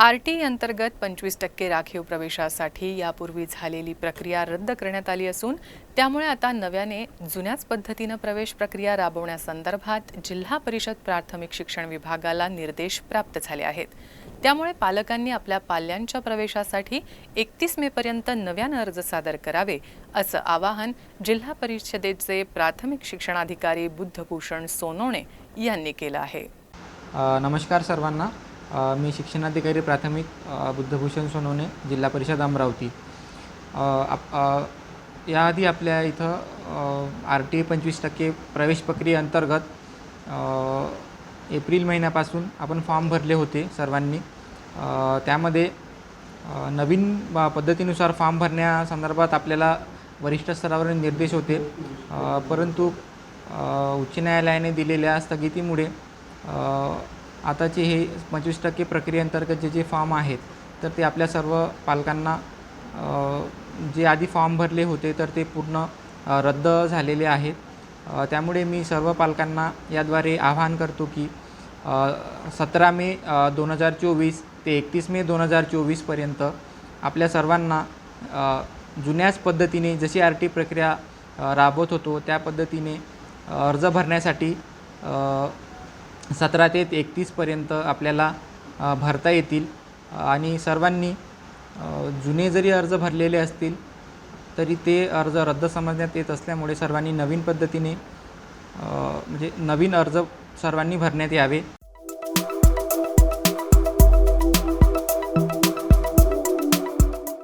R T अंतर्गत पंचवीस टक्के राखीव प्रवेशासाठी यापूर्वी झालेली प्रक्रिया रद्द करण्यात आली असून त्यामुळे आता नव्याने जुन्याच पद्धतीनं प्रवेश प्रक्रिया राबवण्यासंदर्भात जिल्हा परिषद प्राथमिक शिक्षण विभागाला निर्देश प्राप्त झाले आहेत. त्यामुळे पालकांनी आपल्या पाल्यांच्या प्रवेशासाठी एकतीस मेपर्यंत नव्यानं अर्ज सादर करावे असं आवाहन जिल्हा परिषदेचे प्राथमिक शिक्षणाधिकारी बुद्धभूषण सोनवणे यांनी केलं आहे. नमस्कार सर्वांना. मी शिक्षणाधिकारी प्राथमिक बुद्धभूषण सोनवणे जिल्हा परिषद अमरावती. आप- याआधी आपल्या इथं आर टी ए पंचवीस टक्के प्रवेश प्रक्रियेअंतर्गत एप्रिल महिन्यापासून आपण फॉर्म भरले होते सर्वांनी. त्यामध्ये नवीन पद्धतीनुसार फॉर्म भरण्यासंदर्भात आपल्याला वरिष्ठ स्तरावर निर्देश होते. परंतु उच्च न्यायालयाने दिलेल्या स्थगितीमुळे आताचे हे पंचवीस टक्के प्रक्रियेअंतर्गत जे जे फॉर्म आहेत तर ते आपल्या सर्व पालकांना जे आधी फॉर्म भरले होते तर ते पूर्ण रद्द झालेले आहेत. त्यामुळे मी सर्व पालकांना याद्वारे आवाहन करतो की सतरा मे दोन हजार चोवीस ते एकतीस मे दोन हजार चोवीसपर्यंत आपल्या सर्वांना जुन्याच पद्धतीने जशी आर टी प्रक्रिया राबवत होतो त्या पद्धतीने अर्ज भरण्यासाठी सतरा ते एकतीसपर्यंत आपल्याला भरता येतील. आणि सर्वांनी जुने जरी अर्ज भरलेले असतील तरी ते अर्ज रद्द समजण्यात येत असल्यामुळे सर्वांनी नवीन पद्धतीने म्हणजे नवीन अर्ज सर्वांनी भरण्यात यावे.